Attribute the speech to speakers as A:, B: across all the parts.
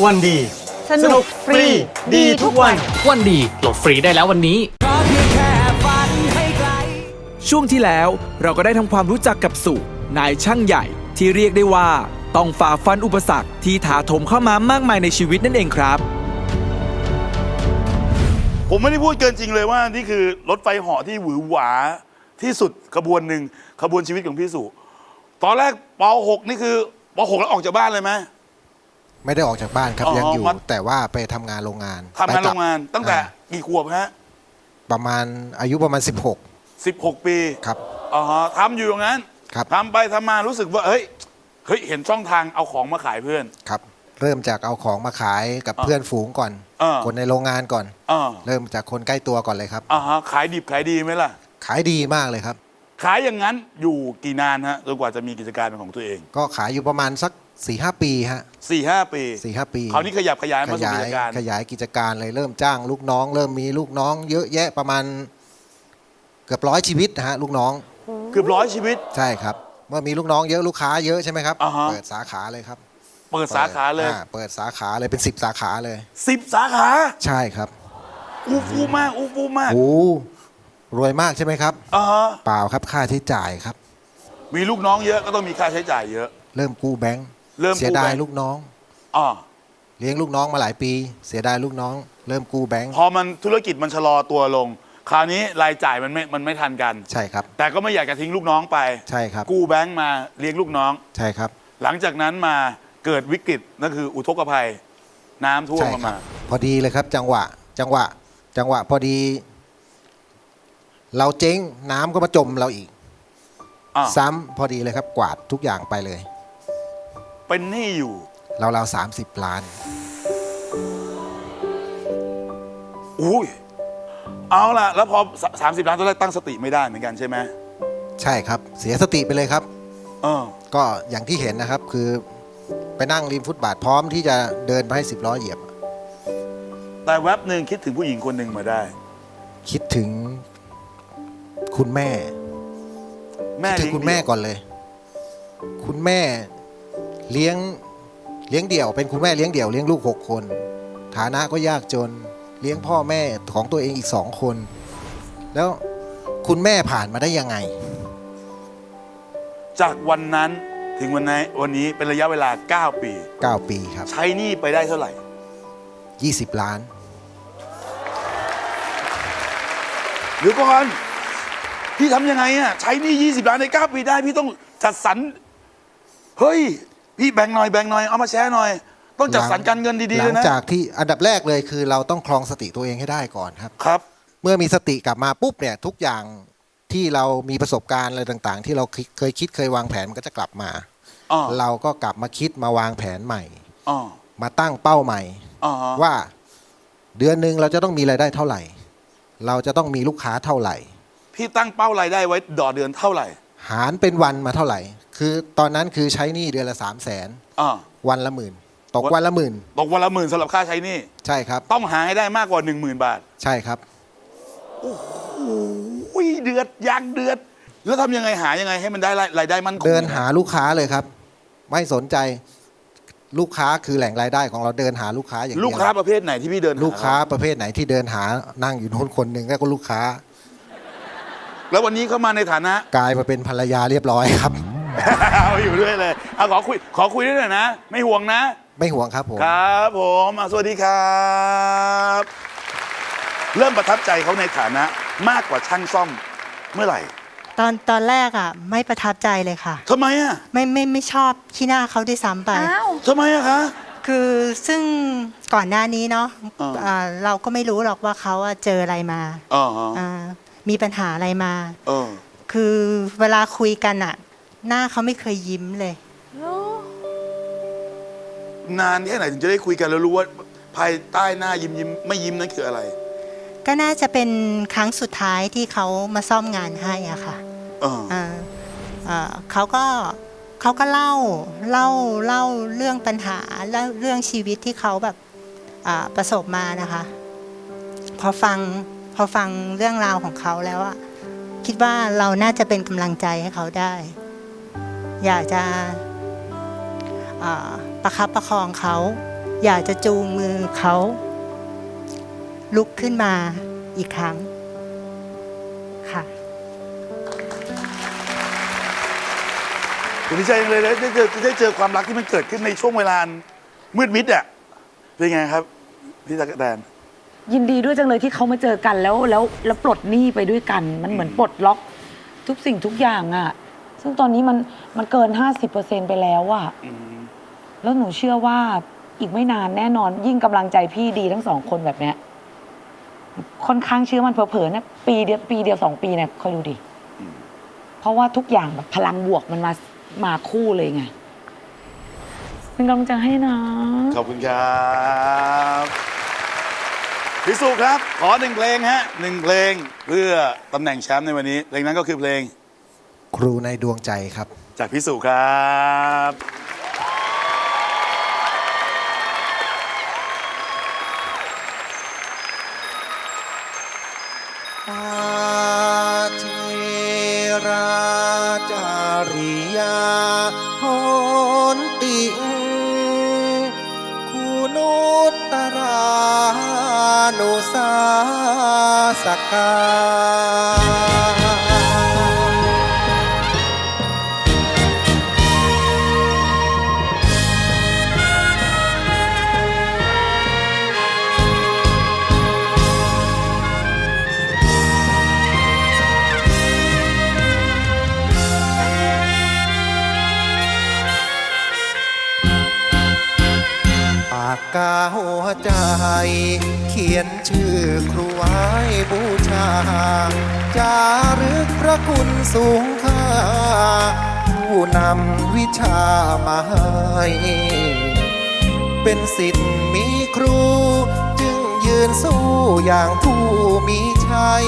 A: วันดี
B: สนุกฟรี ดีทุกวัน
C: วันดีโหลดฟรีได้แล้ววันนี้
D: ช่วงที่แล้วเราก็ได้ทำความรู้จักกับสุนายช่างใหญ่ที่เรียกได้ว่า ต้องฝ่าฟันอุปสรรคที่ถาโถมเข้ามามากมายในชีวิตนั่นเองครับ
E: ผมไม่ได้พูดเกินจริงเลยว่านี่คือรถไฟเหาะที่หวือหวาที่สุดขบวนหนึ่งขบวนชีวิตของพี่สุ ตอนแรกป .6 นี่คือป .6 แล้วออกจากบ้านเลยไหม
F: ไม่ได้ออกจากบ้านครับ
E: อ๋อ
F: ยังอยู่
E: มัน
F: แต่ว่าไปทำงานโรงงาน
E: ทำงาน
F: ไปก
E: โร
F: ลับ
E: งงานตั้งแต่
F: อ่า
E: กี่ขวบฮะ
F: ประมาณอายุประมาณ
E: 16ปี
F: 16ครับ
E: อ๋อฮะทำอยู่อย่างนั้น
F: ครับ
E: ทำไปทำมารู้สึกว่าเฮ้ยเฮ้ยเห็นช่องทางเอาของมาขายเพื่อน
F: ครับ เริ่มจากเอาของมาขายกับ
E: อ่า
F: เพื่อนฝูงก่อน
E: อ่า
F: คนในโรงงานก่อน
E: อ่า
F: เริ่มจากคนใกล้ตัวก่อนเลยครับ
E: อ่าฮะขายดิบขายดีไหมล่ะ
F: ขายดีมากเลยครับ
E: ขายอย่างนั้นอยู่กี่นานฮะจนกว่าจะมีกิจการเป็นของตัวเอง
F: ก็ขายอยู่ประมาณสัก4ีหปีฮะ
E: 4ี่ห้าปี
F: สี่ห้าปี
E: คราวนี้ขยับขยาย
F: ข
E: มาสู่
F: ยา
E: กิ
F: ย
E: จการ
F: ขยายกิจการเลยเริ่มจ้างลูกน้อง เริ่มมีลูกน้อง เยอะแยะประมาณ เกือบร้อยชีวิตนะฮะลูกน้อง
E: เกือบร้อยชีวิต
F: ใช่ครับ เมื่อมีลูกน้องเยอะลูกค้าเยอะใช่ไหมครับ
E: อ่าฮะ
F: เปิดสาขาเลยครับ
E: เปิดสาขาเลย
F: อ่เปิดสาขาเลยเป็น 10 สาขาเลย
E: สิบสาขา
F: ใช่ครับ
E: อูฟูมากอูฟูมาก
F: โอ้ รวยมากใช่ไหมครับ
E: อ่าฮะ
F: เปล่าครับค่าใช้จ่ายครับ
E: มีลูกน้องเยอะก็ต้องมีค่าใช้จ่ายเยอะ
F: เริ่มกู้แบงค์
E: เริ่มกู้
F: เสียดาย
E: แบงค์
F: ลูกน้อง
E: อ่า
F: เลี้ยงลูกน้องมาหลายปี เสียดายลูกน้อง เริ่มกู้แบงค์
E: พอมันธุรกิจมันชะลอตัวลง คราวนี้รายจ่ายมันไม่มันไม่ทันกัน
F: ใช่ครับ
E: แต่ก็ไม่อยากจะทิ้งลูกน้องไป
F: ใช่ครับ
E: กู้แบงค์มาเลี้ยงลูกน้อง
F: ใช่ครับ
E: หลังจากนั้นมาเกิดวิกฤตนั่นคืออุทกภัย น้ำท่วม
F: ใช่
E: มา
F: ครั
E: มา
F: บพอดีเลยครับจังหวะจังหวะ จังหวะพอดี เราเจ๊งน้ำก็มาจมเราอีก
E: อ่า
F: ซ้ำพอดีเลยครับกวาดทุกอย่างไปเลย
E: เป็นหนี้อยู่
F: เราเราสามสิบล้าน
E: อุ้ย เอาล่ะ แล้วพอสามสิบล้านตอนแรกตั้งสติไม่ได้เหมือนกันใช่ไหม
F: ใช่ครับ เสียสติไปเลยครับ
E: เออ
F: ก็อย่างที่เห็นนะครับคือไปนั่งริมฟุตบาทพร้อมที่จะเดินไปให้สิบล้อเหยียบ
E: แต่แว็บหนึ่งคิดถึงผู้หญิงคนหนึ่งมาได้
F: คิดถึง คุณแม่
E: แม่
F: คิดถึง
E: เลี้ย
F: คุณแม่
E: เดี่ยว
F: ก่อนเลย คุณแม่เลี้ยงเลี้ยงเดี่ยว เป็นคุณแม่เลี้ยงเดี่ยวเลี้ยงลูกหกคน ฐานะก็ยากจนเลี้ยงพ่อแม่ของตัวเองอีกสองคน แล้วคุณแม่ผ่านมาได้ยังไง
E: จากวันนั้นถึงวันนี้วันนี้เป็นระยะเวลา 9 ปี
F: 9 ปีครับ
E: ใช้หนี้ไปได้เท่าไหร่
F: 20 ล้าน
E: เดี๋ยวก่อน พี่ทำยังไงอะใช้หนี้20ล้านใน9ปีได้ พี่ต้องจัดสรรเฮ้ย พี่แบ่งหน่อยแบ่งหน่อยเอามาแชร์หน่อย ต้องจัดสรรการเงินดีๆ
F: ห
E: เล
F: ลั
E: ย
F: ง
E: นะ
F: จากที่อันดับแรกเลยคือเราต้องคลองสติตัวเองให้ได้ก่อนครับ
E: ครับ
F: เมื่อมีสติกลับมาปุ๊บเนี่ยทุกอย่างที่เรามีประสบการณ์อะไรต่างๆ ที่เราคิดเคยคิดเคยวางแผนมันก็จะกลับมา
E: อ๋อ
F: เราก็กลับมาคิดมาวางแผนใหม่
E: อ๋อ
F: มาตั้งเป้าใหม่
E: อ๋อฮะ
F: ว่าเดือนหนึ่งเราจะต้องมีรายได้เท่าไหร่ เราจะต้องมีลูกค้าเท่าไหร่
E: พี่ตั้งเป้ารายได้ไว้ต่อเดือนเท่าไหร่
F: หารเป็นวันมาเท่าไหร่ คือตอนนั้นคือใช้หนี้เดือนละสามแสน
E: อ๋อ
F: วันละหมื่นตกวันละหมื่น
E: ตกวันละหมื่นสำหรับค่าใช้หนี้
F: ใช่ครับ
E: ต้องหาให้ได้มากกว่า 1 0,000 บาท
F: ใช่ครับ
E: อุ้ยเดือดยางเดือด แล้วทำยังไงหายังไงให้มันได้รายได้มั่นคง
F: เดินหาลูกค้าเลยครับ ไม่สนใจลูกค้าคือแหล่งรายได้ของเราเดินหาลูกค้าอย่างเดียว
E: ลูกค้าประเภทไหนที่พี่เดินห
F: ลูกค้าประเภทไหนที่เดินหานั่งอยู่โน้นคนหนึ่งก็ลูกค้า
E: แล้ววันนี้เข้ามาในฐานะ
F: กลายมาเป็นภรรยาเรียบร้อยครับ
E: เอาอยู่ด้วยเลยเอาขอคุยขอคุยด้วยหน่อยนะ ไม่ห่วงนะ
F: ไม่ห่วงครับผม
E: ครับผมอะสวัสดีครับ เริ่มประทับใจเขาในฐานะมากกว่าช่างซ่อมเมื่อไหร่
B: ตอนตอนแรกอะ ไม่ประทับใจเลยค่ะ
E: ทำไมอะ
B: ไม่ไม่ไม่ชอบขี้หน้าเขาด้วยซ้ำไป
E: ทำไมอะคะ
B: คือซึ่งก่อนหน้านี้เนาะ
E: อ่า
B: อ่าเราก็ไม่รู้หรอกว่าเขาอะเจออะไรมา
E: อ๋อ
B: อ่า มีปัญหาอะไรมา
E: เออ
B: คือเวลาคุยกันอะหน้าเขาไม่เคยยิ้มเลย
E: นานแค่ไหนถึงจะได้คุยกันแล้วรู้ว่า ภายใต้หน้ายิ้มยิ้มไม่ยิ้มนั่นคืออะไร
B: ก็น่าจะเป็นครั้งสุดท้ายที่เขามาซ่อมงานให้อะค่ะ
E: เออ
B: อ่าอ่าเขาก็เขาก็เล่าเล่าเล่าเรื่องปัญหาเล่าเรื่องชีวิตที่เขาแบบอ่าประสบมานะคะ พอฟัง พอฟังเรื่องราวของเขาแล้วอะคิดว่าเราน่าจะเป็นกำลังใจให้เขาได้ อยากจะประคับประคองเขา อยากจะจูงมือเขา ลุกขึ้นมาอีกครั้งค่ะ
E: ผมดีใจเลยนะได้เจอได้เจอความรักที่มันเกิดขึ้นในช่วงเวลามืดมิดอะเป็นไงครับพี่ตะกกะแตน
A: ยินดีด้วยจังเลยที่เขามาเจอกันแล้วแล้วแล้วปลดหนี้ไปด้วยกัน มันเหมือนปลดล็อกทุกสิ่งทุกอย่างอะซึ่งตอนนี้มันมันเกิน 50%ไปแล้วอะแล้วหนูเชื่อว่าอีกไม่นานแน่นอน ยิ่งกำลังใจพี่ดีทั้งสองคนแบบเนี้ยค่อนข้างเชื่อมันเผลอๆนะปีเดียวปีเดียวสองปีเนี่ยคอยดูดิเพราะว่าทุกอย่างแบบพลังบวกมันมามาคู่เลยไงเป็นกำลังใจให้นะ
E: ขอบคุณครับ พิสุครับ ขอหนึ่งเพลงฮะหนึ่งเพลงเพื่อตำแหน่งแชมป์ในวันนี้เพลงนั้นก็คือเพลง
F: ครูในดวงใจครับ
E: จากพิสุครับ
F: นุสาสกา สูงค่าผู้นำวิชามาให้เป็นสิทธิ์มีครู จึงยืนสู้อย่างผู้มีชัย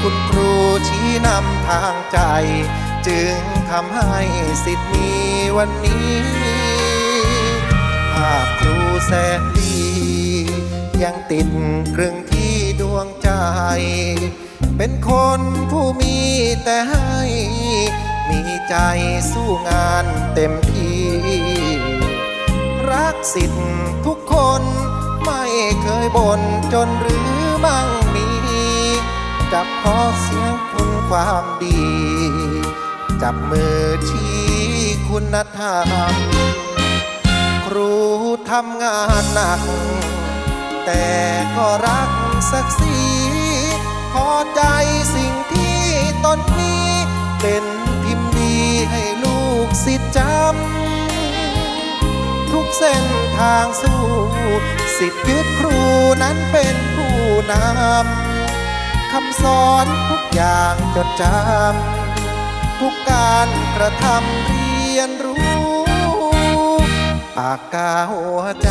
F: คุณครูชี้นำทางใจ จึงทำให้สิทธิ์มีวันนี้ภาพครูแสนดี ยังติดตรึงที่ด วงใจ เป็นคนผู้มีแต่ให้ มีใจสู้งานเต็มที่ รักสิทธิ์ทุกคนไม่เคยบ่นจนหรือมั่งมีจับพอเสียงคุณความดี จับมือชี้คุณธรรม ครูทำงานหนัก แต่ก็รัก ศักดิ์ศรีพอใจสิ่งที่ตนนี้เป็นพิมพ์ดีให้ลูกศิจำทุกเส้นทางสู้สิทธิ์ยึดครูนั้นเป็นผู้นำคำสอนทุกอย่างจดจำทุกการกระทำเรียนรู้ ปากกาหัวใจ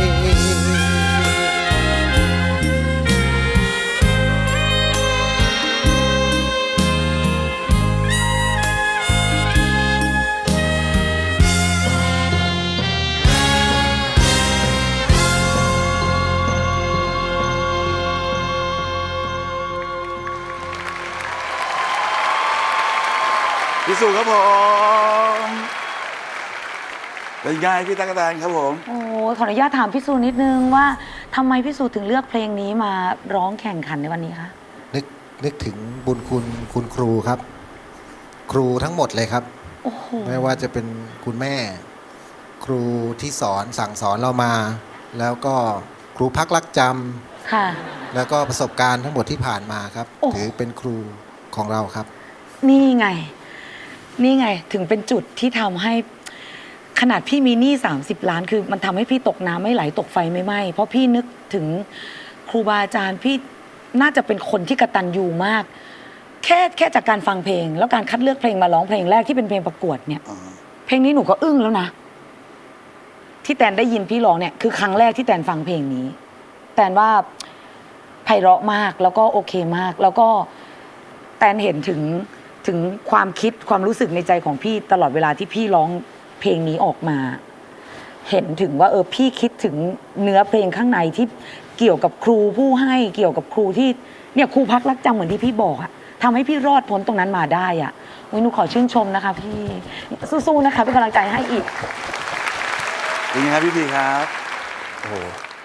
E: พี่สุครับผมเป็นไงพี่ตั๊กกะแตนครับผม
A: โอ้ขออนุญาตถามพี่สูนิดนึงว่าทำไมพี่สูถึงเลือกเพลงนี้มาร้องแข่งขันในวันนี้คะ
F: นึกนึกถึงบุญคุณคุณครูครับ ครูทั้งหมดเลยครับ
A: โอ้โห
F: ไม่ว่าจะเป็นคุณแม่ ครูที่สอนสั่งสอนเรามา แล้วก็ครูพักรักจำ
A: ค่ะ
F: แล้วก็ประสบการณ์ทั้งหมดที่ผ่านมาครับ
A: โอ้
F: ถือเป็นครูของเราครับ
A: นี่ไง นี่ไงถึงเป็นจุดที่ทำให้ ขนาดพี่มีหนี้30 ล้าน คือมันทำให้พี่ตกน้ำไม่ไหลตกไฟไม่ไหม้เพราะพี่นึกถึงครูบาอาจารย์พี่น่าจะเป็นคนที่กระตันยูมาก แค่แค่จากการฟังเพลง แล้วการคัดเลือกเพลงมาร้องเพลงแรกที่เป็นเพลงประกวดเนี่ย
E: อ่า
A: เพลงนี้หนูก็อึ้งแล้วนะ ที่แตนได้ยินพี่ร้องเนี่ยคือครั้งแรกที่แตนฟังเพลงนี้ แตนว่าไพเราะมากแล้วก็โอเคมาก แล้วก็แตนเห็นถึง ถึงความคิดความรู้สึกในใจของพี่ตลอดเวลาที่พี่ร้องเพลงนี้ออกมา เห็นถึงว่าเออพี่คิดถึงเนื้อเพลงข้างในที่เกี่ยวกับครูผู้ให้เกี่ยวกับครูที่เนี่ยครูพักรักจำเหมือนที่พี่บอกอะทำให้พี่รอดพ้นตรงนั้นมาได้อะอุ๊ยหนูขอชื่นชมนะคะ พี่สู้ๆนะคะเป็นกำลังใจให้อีก
E: เป็นไงครับพี่พีครับ
G: โอ้โห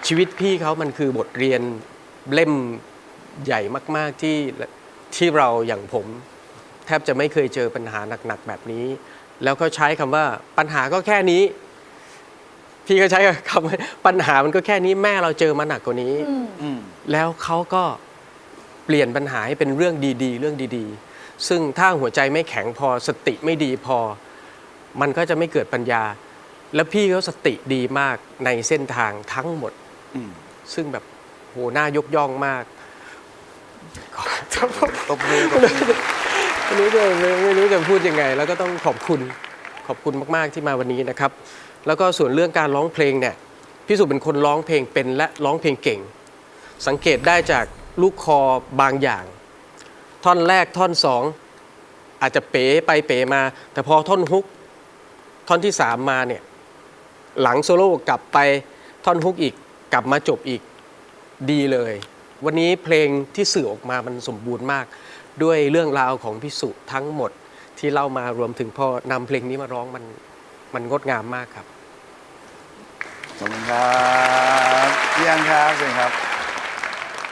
G: ชีวิตพี่เขามันคือบทเรียนเล่มใหญ่มาก ๆที่ที่เราอย่างผม แทบจะไม่เคยเจอปัญหาหนักๆแบบนี้ แล้วก็ใช้คำว่าปัญหาก็แค่นี้ พี่ก็ใช้คำว่าปัญหามันก็แค่นี้แม่เราเจอมาหนักกว่านี้
E: อืม
G: แล้วเขาก็เปลี่ยนปัญหาให้เป็นเรื่องดีๆ เรื่องดีๆ ซึ่งถ้าหัวใจไม่แข็งพอสติไม่ดีพอ มันก็จะไม่เกิดปัญญา แล้วพี่เขาสติดีมากในเส้นทางทั้งหมด
E: อืม
G: ซึ่งแบบโหน่ายกย่องมาก
E: ตบมือตบมือ
G: ไม่รู้จะไม่รู้จะพูดยังไง แล้วก็ต้องขอบคุณขอบคุณมากๆที่มาวันนี้นะครับ แล้วก็ส่วนเรื่องการร้องเพลงเนี่ยพี่สุเป็นคนร้องเพลงเป็นและร้องเพลงเก่ง สังเกตได้จากลูกคอบางอย่าง ท่อนแรกท่อนสองอาจจะเป๋ไปเป๋มา แต่พอท่อนฮุก ท่อนที่สามมาเนี่ยหลังโซโล่กลับไปท่อนฮุกอีกกลับมาจบอีกดีเลย วันนี้เพลงที่สื่อออกมามันสมบูรณ์มาก ด้วยเรื่องราวของพิสุทั้งหมดที่เล่ามารวมถึงพอนำเพลงนี้มาร้องมันมันงดงามมากครับ
E: ขอบคุณครับพี่อันครับเชิญครับ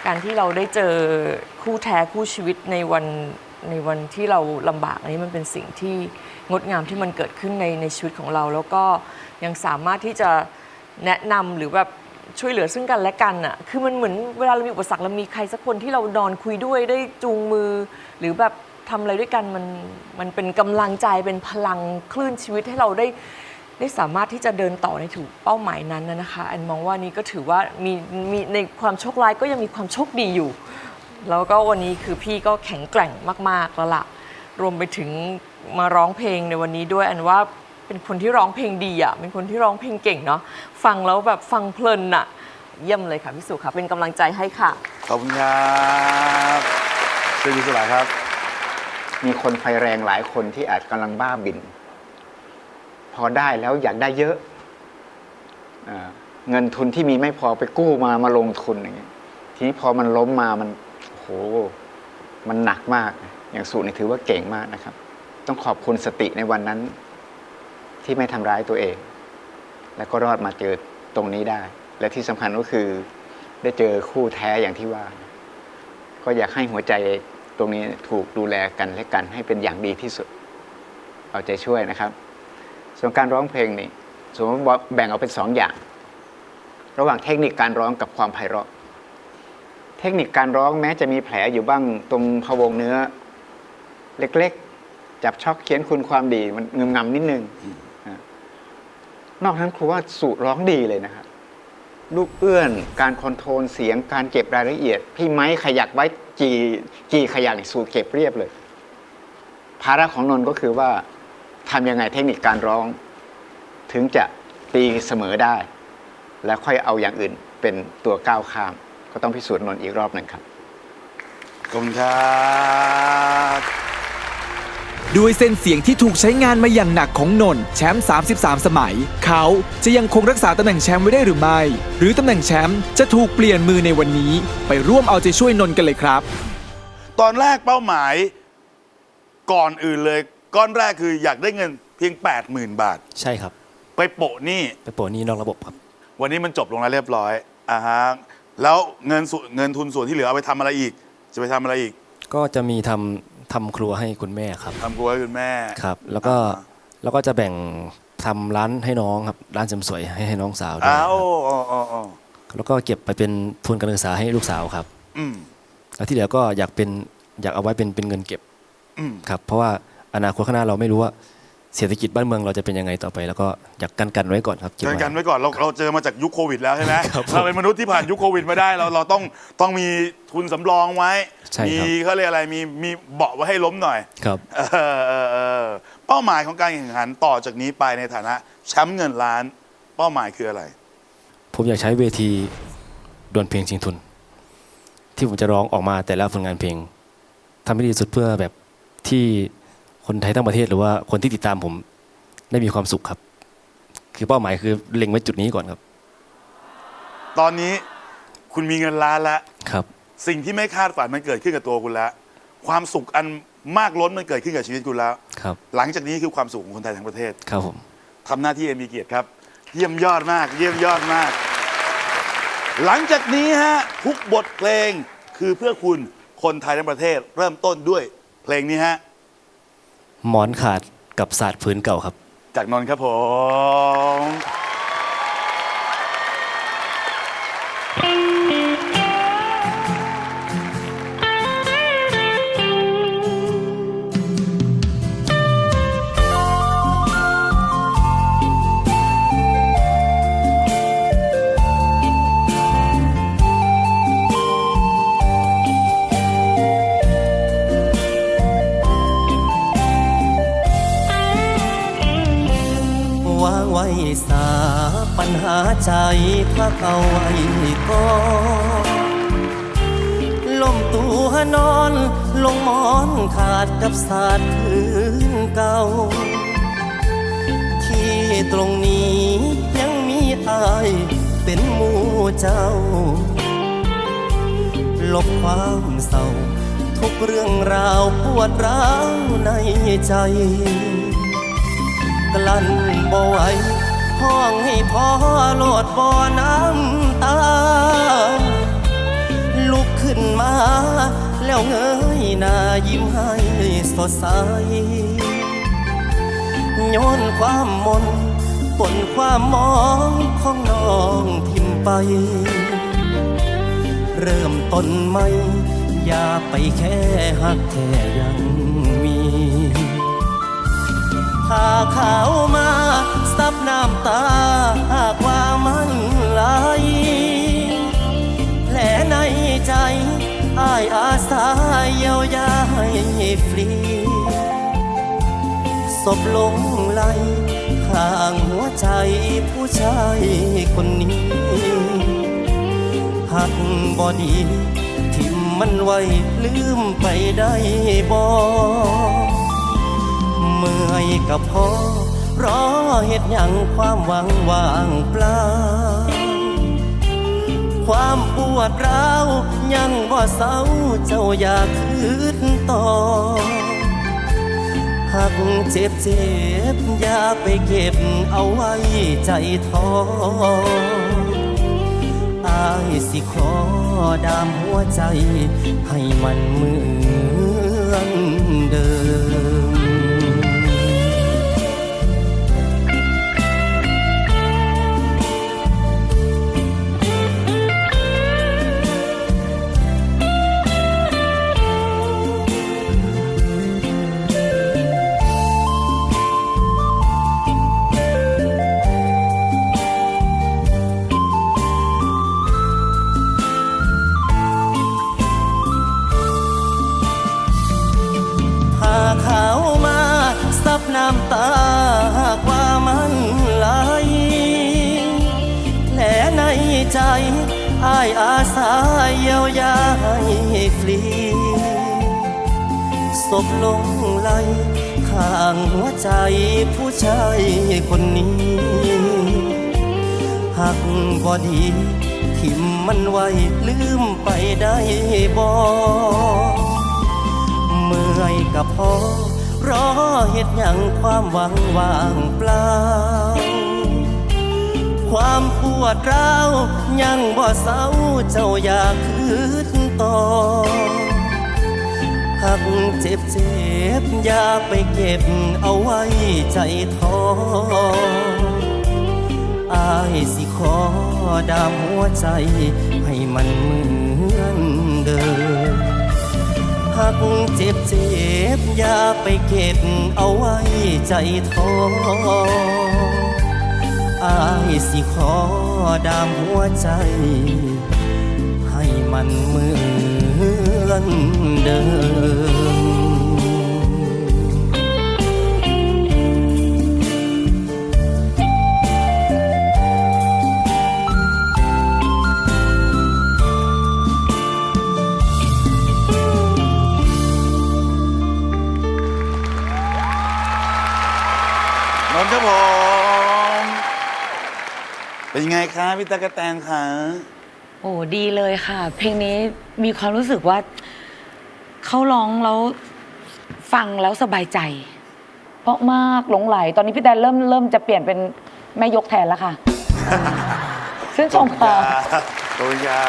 H: การที่เราได้เจอคู่แท้คู่ชีวิตในวันในวันที่เราลำบากอันนี้มันเป็นสิ่งที่งดงามที่มันเกิดขึ้นในในชีวิตของเรา แล้วก็ยังสามารถที่จะแนะนำหรือแบบ ช่วยเหลือซึ่งกันและกันอะ คือมันเหมือนเวลาเรามีอุปสรรคเรามีใครสักคนที่เรานอนคุยด้วยได้จูงมือ หรือแบบทำอะไรด้วยกันมันมันเป็นกำลังใจเป็นพลังคลื่นชีวิตให้เราได้ได้สามารถที่จะเดินต่อในถูกเป้าหมายนั้นนะนะคะอันมองว่านี่ก็ถือว่ามีมีในความโชคร้ายก็ยังมีความโชคดีอยู่ แล้วก็วันนี้คือพี่ก็แข็งแกร่งมาก ๆ แล้วล่ะรวมไปถึงมาร้องเพลงในวันนี้ด้วยอันว่า เป็นคนที่ร้องเพลงดีอะ เป็นคนที่ร้องเพลงเก่งเนาะ ฟังแล้วแบบฟังเพลินอะ เยี่ยมเลยค่ะพี่สุค่ะ เป็นกำลังใจให้ค่ะ
E: ขอบคุณครับเชิญคุณสลาครับ
I: มีคนไฟแรงหลายคนที่อาจกำลังบ้าบิน พอได้แล้วอยากได้เยอะเอ่อเงินทุนที่มีไม่พอไปกู้มามาลงทุนอย่างเงี้ย ทีนี้พอมันล้มมามันโหมันหนักมาก อย่างสุนี่ถือว่าเก่งมากนะครับ ต้องขอบคุณสติในวันนั้น ที่ไม่ทำร้ายตัวเอง แล้วก็รอดมาเจอตรงนี้ได้ และที่สำคัญก็คือได้เจอคู่แท้อย่างที่ว่า ก็อยากให้หัวใจตรงนี้ถูกดูแลกันและกันให้เป็นอย่างดีที่สุด เอาใจช่วยนะครับ ส่วนการร้องเพลงนี่สมมติว่าแบ่งออกเป็นสองอย่าง ระหว่างเทคนิคการร้องกับความไพเราะ เทคนิคการร้องแม้จะมีแผลอยู่บ้างตรงพวงเนื้อ เล็กๆ จับช็อกเขียนคุณความดีมันเงึมงำนิดนึง นอกนั้นครูว่าสูร้องดีเลยนะครับลูกเอื้อนการคอนโทรลเสียงการเก็บรายละเอียด พี่ไม้ขยักไว้จีจีขยักนี่สูเก็บเรียบเลย ภาระของนนท์ก็คือว่าทำยังไงเทคนิคการร้อง ถึงจะตีเสมอได้ แล้วค่อยเอาอย่างอื่นเป็นตัวก้าวข้าม ก็ต้องพิสูจน์นนท์อีกรอบหนึ่งครับ
E: ขอบคุณครับ
D: ด้วยเส้นเสียงที่ถูกใช้งานมาอย่างหนักของนนท์แชมป์ 33 สมัย เขาจะยังคงรักษาตำแหน่งแชมป์ไว้ได้หรือไม่ หรือตำแหน่งแชมป์จะถูกเปลี่ยนมือในวันนี้ ไปร่วมเอาใจช่วยนนท์กันเลยครับ
E: ตอนแรกเป้าหมายก่อนอื่นเลย ก้อนแรกคืออยากได้เงินเพียง 80,000 บาท
J: ใช่ครับ
E: ไปโปะหนี้
J: ไปโปรดหนี้นอกระบบครับ
E: วันนี้มันจบลงแล้วเรียบร้อยอ่าฮะแล้วเงินส่วนเงินทุนส่วนที่เหลือเอาไปทำอะไรอีก จะไปทำอะไรอีก
J: ก็จะมีทำทำครัวให้คุณแม่ครับ
E: ทำครัวให้คุณแม่
J: ครับ แล้วก็
E: อ่า
J: แล้วก็จะแบ่งทำร้านให้น้องครับร้านเสริมสวยให้ให้น้องสาวด้วย
E: อ้า
J: ควรับ
E: อ๋ออ๋ออ๋อ
J: แล้วก็เก็บไปเป็นทุนการศึกษาให้ลูกสาวครับ
E: อืม
J: แล้วที่เหลือก็อยากเป็นอยากเอาไว้เป็นเป็นเงินเก็บ
E: อืม
J: ครับ เพราะว่าอนาคตข้างหน้าเราไม่รู้ว่า เศรษฐกิจบ้านเมืองเราจะเป็นยังไงต่อไป แล้วก็อยากกันกันไว้ก่อนครับเก็บ
E: เจอ
J: ไว้
E: กันไว้ก่อนเราเราเจอมาจากยุคโควิดแล้วใช่ไหม
J: ครับผม
E: เราเป็นมนุษย์ที่ผ่านยุคโควิดมาได้เราเราต้องต้องมีทุนสำรองไว้
J: ใช่
E: มี
J: ครับ
E: เขาเรียกอะไรมีมีเบาะไว้ให้ล้มหน่อย
J: ครับ
E: เออเออเออเป้าหมายของการแข่งขันต่อจากนี้ไปในฐานะแชมป์เงินล้าน เป้าหมายคืออะไร
J: ผมอยากใช้เวทีดวลเพลงชิงทุน ที่ผมจะร้องออกมาแต่ละผลงานเพลงทำให้ดีที่สุดเพื่อแบบที่ คนไทยทั้งประเทศหรือว่าคนที่ติดตามผมได้มีความสุขครับ คือเป้าหมายคือเล็งไว้จุดนี้ก่อนครับ
E: ตอนนี้คุณมีเงินล้านแล้ว
J: ครับ
E: สิ่งที่ไม่คาดฝันมันเกิดขึ้นกับตัวคุณแล้ว ความสุขอันมากล้นมันเกิดขึ้นกับชีวิตคุณแล้ว
J: ครับ
E: หลังจากนี้คือความสุขของคนไทยทั้งประเทศ
J: ครับผม
E: ทำหน้าที่อันมีเกียรติครับ เยี่ยมยอดมาก เยี่ยมยอดมาก หลังจากนี้ฮะทุกบทเพลงคือเพื่อคุณคนไทยทั้งประเทศ เริ่มต้นด้วยเพลงนี้ฮะ
J: หมอนขาดกับศาสตร์พื้นเก่าครับ
E: จากนนท์ครับผม
K: เอาไว้ก่อนล่มตัวนอนลงมอนขาดกับสาดพื้นเก่า ที่ตรงนี้ยังมีอายเป็นหมู่เจ้า ลบความเศร้า ทุกเรื่องราวปวดร้าวในใจ กลั้นบ่ไหว ห้องให้พ่อโลดบ่อน้ำตา ลุกขึ้นมา แล้วเงยหน้ายิ้มให้สดใสโยนความมนปนความมองของน้องทิมไป เริ่มต้นใหม่อย่าไปแค่หักแค่ยังมีพาเขามา ซับน้ำตาหากว่ามันไหลแผลในใจอ้ายอาสาเยียวยาให้ฟรีศพลงไหลข้างหัวใจผู้ชายคนนี้หักบอดีทิมมันไว้ลืมไปได้บ่เมื่อยกับพ่อ รอเหตุยังความหวังว่างเปล่า ความปวดร้าวยังบ่เศร้าเจ้าอยากคืนต่อหากเจ็บเจ็บอย่าไปเก็บเอาไว้ใจท้ออายสิขอดามหัวใจให้มันเหมือนเดิม ทิมมันไว้ลืมไปได้บ่เมื่อยกับพอรอเหตุอย่างความหวังว่างเปล่า ความปวดร้าวยังบ่เศร้าเจ้าอยากคืนต่อหักเจ็บเจ็บอย่าไปเก็บเอาไว้ใจท้อ อายสิขอดามหัวใจให้มันเหมือนเดิมหักเจ็บเจ็บอย่าไปเก็บเอาไว้ใจท้ออายสิขอดามหัวใจ ให้มันเหมือนเดิม
E: เป็นยังไงคะพี่ตะกะแตนคะ
A: โอ้ดีเลยค่ะ เพลงนี้มีความรู้สึกว่าเขาร้องแล้วฟังแล้วสบายใจ เพราะมากหลงไหล ตอนนี้พี่แตนเริ่มเริ่มจะเปลี่ยนเป็นแม่ยกแทนแล้วค่ะเออซึ่งชมค่ะ
E: โอ้ยา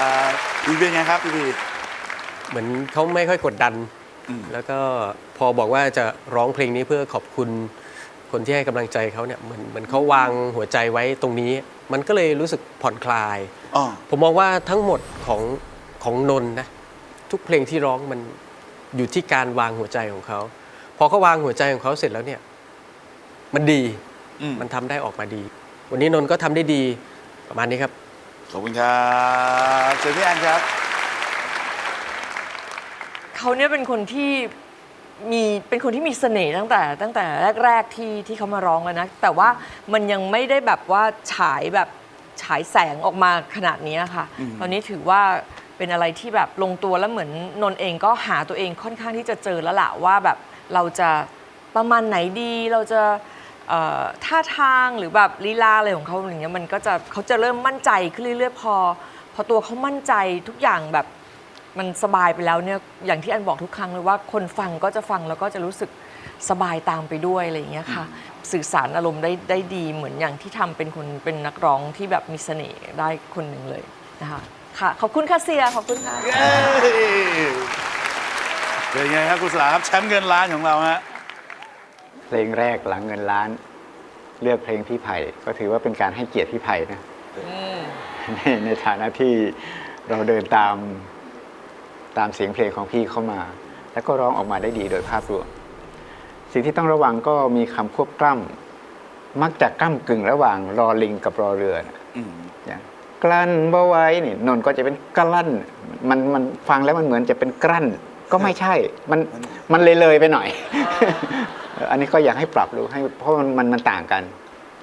E: พี่เป็นไงครับพี่พี
G: เหมือนเขาไม่ค่อยกดดัน
E: อืม
G: แล้วก็พอบอกว่าจะร้องเพลงนี้เพื่อขอบคุณ คนที่ให้กำลังใจเขาเนี่ยเหมือนเหมือนเขาวางหัวใจไว้ตรงนี้ มันก็เลยรู้สึกผ่อนคลาย
E: อ๋อ
G: ผมมองว่าทั้งหมดของของนนท์นะทุกเพลงที่ร้องมันอยู่ที่การวางหัวใจของเขาพอเขาวางหัวใจของเขาเสร็จแล้วเนี่ย มันดี
E: อืม
G: มันทำได้ออกมาดี วันนี้นนท์ก็ทำได้ดีประมาณนี้ครับ
E: ขอบคุณครับเจอพี่แอนครับ
H: เขาเนี่ยเป็นคนที่ มีเป็นคนที่มีเสน่ห์ตั้งแต่ ตั้งแต่แรก ๆที่ที่เขามาร้องแล้วนะ แต่ว่ามันยังไม่ได้แบบว่าฉายแบบฉายแสงออกมาขนาดนี้ค่ะ
E: อืม
H: ตอนนี้ถือว่าเป็นอะไรที่แบบลงตัวแล้วเหมือนนนท์เองก็หาตัวเองค่อนข้างที่จะเจอแล้วล่ะว่าแบบเราจะประมาณไหนดีเราจะเอ่อท่าทางหรือแบบลีลาอะไรของเขาอย่างเงี้ยมันก็จะเขาจะเริ่มมั่นใจขึ้นเรื่อยๆพอ พอตัวเขามั่นใจทุกอย่างแบบ มันสบายไปแล้วเนี่ยอย่างที่อันบอกทุกครั้งเลยว่าคนฟังก็จะฟังแล้วก็จะรู้สึกสบายตามไปด้วยอะไรอย่างเงี้ยค่ะ สื่อสารอารมณ์ได้ได้ดีเหมือนอย่างที่ทำเป็นคนเป็นนักร้องที่แบบมีเสน่ห์ได้คนหนึ่งเลยนะคะค่ะขอบคุณค่ะเสียขอบคุณค่ะ
E: เย้เป็นไงครับคุณสลาครับแชมป์เงินล้านของเราฮะ
I: เพลงแรกหลังเงินล้าน เลือกเพลงพี่ไผ่ก็ถือว่าเป็นการให้เกียรติพี่ไผ่นะในในฐานะที่เราเดินตาม ตามเสียงเพลงของพี่เข้ามา แล้วก็ร้องออกมาได้ดีโดยภาพรวม สิ่งที่ต้องระวังก็มีคำควบกล้ำมักจะก้ากึ่งระหว่างรอลิงกับรอเรือนะ
E: อืม
I: อย่างกลั้นบ่ไว้นี่นนท์ก็จะเป็นกลั้นมันมันฟังแล้วมันเหมือนจะเป็นกลั้น ก็ไม่ใช่ มันมันเลยเลยๆไปหน่อยเอออันนี้ก็อยากให้ปรับดูให้เพราะมันมันมันต่างกัน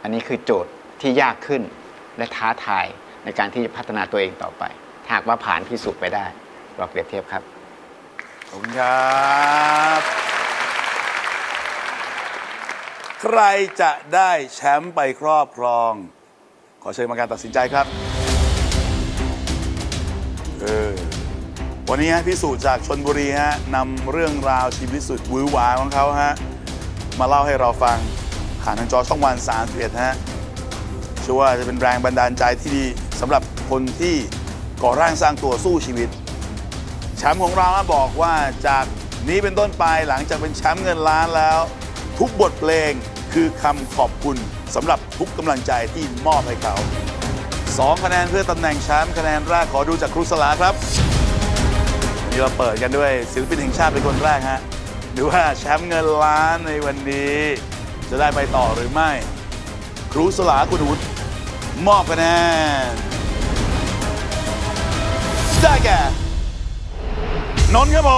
I: อันนี้คือโจทย์ที่ยากขึ้นและท้าทายในการที่จะพัฒนาตัวเองต่อไปถ้าหากว่าผ่านพิสูจน์ไปได้ เราเปรียบเทียบครับ
E: ขอบคุณครับ ใครจะได้แชมป์ไปครอบครอง ขอเชิญมาการตัดสินใจครับเออวันนี้ฮะพิสูจน์จากชนบุรีฮะนำเรื่องราวชีวิตสุดหวือหวาของเขาฮะมาเล่าให้เราฟังผ่านทางจอช่องวัน31ฮะเชื่อว่าจะเป็นแรงบันดาลใจที่ดีสำหรับคนที่ก่อร่างสร้างตัวสู้ชีวิต ชมป์ของเราบอกว่าจากนี้เป็นต้นไปหลังจากเป็นแชมป์เงินล้านแล้ว ทุกบทเพลงคือคำขอบคุณสำหรับทุกกำลังใจที่มอบให้เขาสองคะแนนเพื่อตำแหน่งแชมป์คะแนนแรกขอดูจากครูสลาครับนี่เราเปิดกันด้วยศิลปินแห่งชาติเป็นคนแรกฮะดูว่าแชมป์เงินล้านในวันนี้ จะได้ไปต่อหรือไม่ ครูสลาคุณวุฒิมอบคะแนนได้แก่ นนท์ครับผ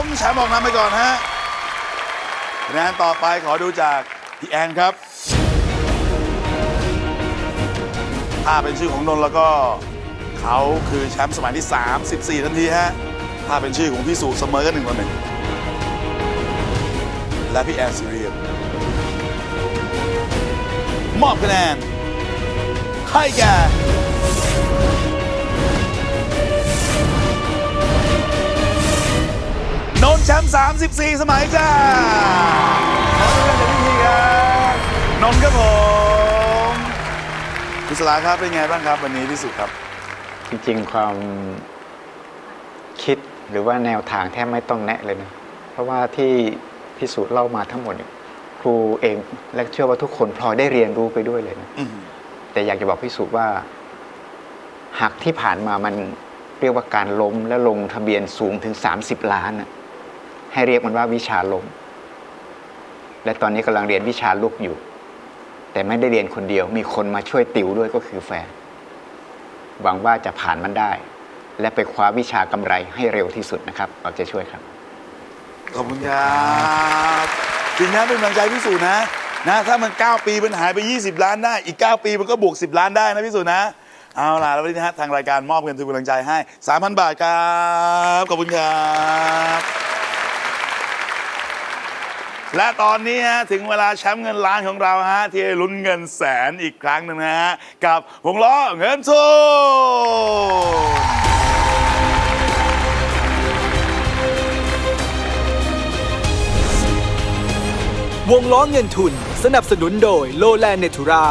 E: มแชมป์ออกนำไปก่อนฮะคะแนนต่อไปขอดูจากพี่แอนครับ ถ้าเป็นชื่อของนนท์แล้วก็เขาคือแชมป์สมัยที่ 34 ทันทีฮะ ถ้าเป็นชื่อของพี่สุเสมอกันหนึ่งต่อหนึ่งและพี่แอนซีเรียมมอบคะแนนให้แก่ นนท์แชชมป์34 สมัยจ้าขอเชิญจากพี่ทีครับนนท์ครับผมพิศลาครับเป็นไงบ้างครับ วันนี้พี่สุครับ
I: จริงๆ ความคิดหรือว่าแนวทางแทบไม่ต้องแนะเลยนะ เพราะว่าที่พิสูจน์เล่ามาทั้งหมดเนี่ยครูเองและเชื่อว่าทุกคนพลอยได้เรียนรู้ไปด้วยเลยนะ
E: อืม
I: แต่อยากจะบอกพิสูจน์ว่า หากที่ผ่านมามันเรียกว่าการล้มและลงทะเบียนสูงถึง 30 ล้านน่ะ ให้เรียกมันว่าวิชาล้มและตอนนี้กำลังเรียนวิชาลุกอยู่ แต่ไม่ได้เรียนคนเดียว มีคนมาช่วยติวด้วยก็คือแฟน หวังว่าจะผ่านมันได้ และไปคว้าวิชากำไรให้เร็วที่สุดนะครับเอาใจช่วยครับ
E: ขอบคุณครับจริงนะเป็นกำลังใจพี่สุนะนะ ถ้ามัน 9 ปีมันหายไป 20 ล้านได้อีก 9 ปีมันก็บวก 10 ล้านได้นะพี่สุนะเอาล่ะแล้ววันนี้นะฮะทางรายการมอบเงินทุนกำลังใจให้ 3,000 บาทครับ ขอบคุณครับ และตอนนี้ฮะถึงเวลาแชมป์เงินล้านของเราฮะที่ลุ้นเงินแสนอีกครั้งหนึ่งนะฮะกับวงล้อเงินทุน
D: วงล้อเงินทุนสนับสนุนโดยโลแลนเนทูรา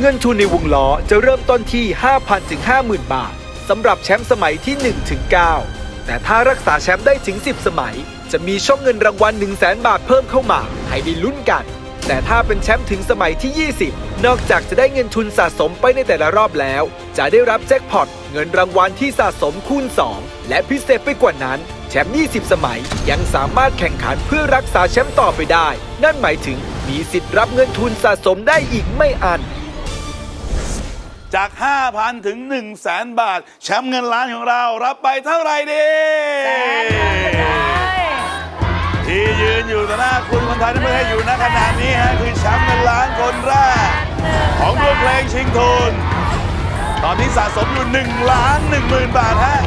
D: เงินทุนในวงล้อจะเริ่มต้นที่ 5,000ถึง50,000 บาทสำหรับแชมป์สมัยที่1ถึง9แต่ถ้ารักษาแชมป์ได้ถึง 10 สมัย จะมีช่องเงินรางวัล 1 0 0 0 0แบาทเพิ่มเข้ามา ให้ได้ลุ้นกัน แต่ถ้าเป็นแชมป์ถึงสมัยที่ 20 นอกจากจะได้เงินทุนสะสมไปในแต่ละรอบแล้ว จะได้รับแจ็คพอตเงินรางวัลที่สะสมคูณ 2 และพิเศษไปกว่านั้น แชมป์ 20 สมัย ยังสามารถแข่งขันเพื่อรักษาแชมป์ต่อไปได้ นั่นหมายถึงมีสิทธิ์รับเงินทุนสะสมได้อีกไม่อัน
E: จาก 5,000 ถึง 1 0 0 0 0แสนบาท แชมป์เงินล้านของเรารับไปเท่าไหร่ดี ที่ยืนอยู่ต่อหน้าคุณคนไทยทั้งประเทศอยู่ณขณะนี้ฮะคือแชมป์เงินล้านคนแรก ของวงเพลงชิงทุน ตอนนี้สะสมอยู่1ล้าน1หมื่นบาทฮะ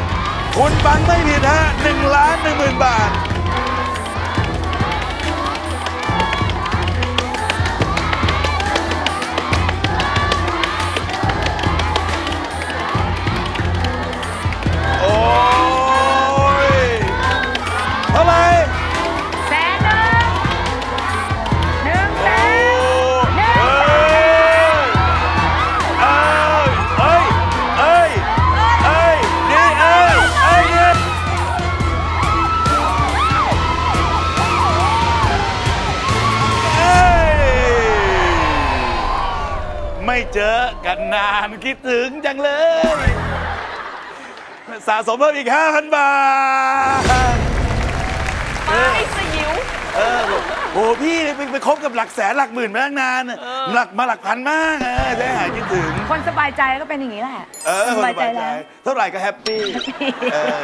E: คุณฟังไม่ผิดฮะ1ล้าน1หมื่นบาทา
A: น
E: คิดถึงจังเลย สะสมเพิ่มอีก 5,000 บาท
H: ไม่สยิว
E: เออโอ้พี่ไปไปคบกับหลักแสนหลักหมื่นมาตั้งนานน่ะ หลักมาหลักพันมากเออได้หายคิดถึง
A: คนสบายใจก็เป็นอย่างนี้แหละ
E: เออ
A: สบายใจแล้ว
E: เท่าไหร่ก็แฮปปี้เออ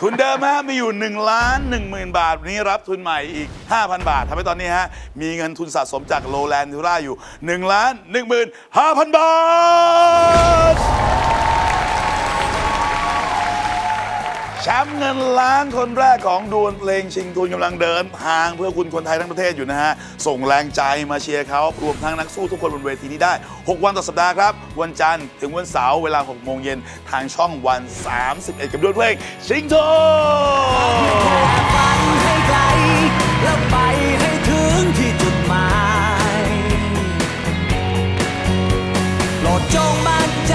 E: ทุนเดิมฮะมีอยู่1ล้าน1หมื่นบาทวันนี้รับทุนใหม่อีก 5,000 บาททำให้ตอนนี้ฮะ มีเงินทุนสะสมจากโลแลนด์ทูราอยู่1ล้าน1หมื่น5,000 บาท แชมป์เงินล้านคนแรกของดวลเพลงชิงทุนกำลังเดินทางเพื่อคุณคนไทยทั้งประเทศอยู่นะฮะ ส่งแรงใจมาเชียร์เขารวมทั้งนักสู้ทุกคนบนเวทีนี้ได้ 6 วันต่อสัปดาห์ครับ วันจันทร์ถึงวันเสาร์เวลา 6 โมงเย็นทางช่องวัน 31 กับดวลเพลงชิงทุน
K: ฝันให้ไกลแล้วไปให้ถึงที่จุดหมายโปรดจงมั่นใจ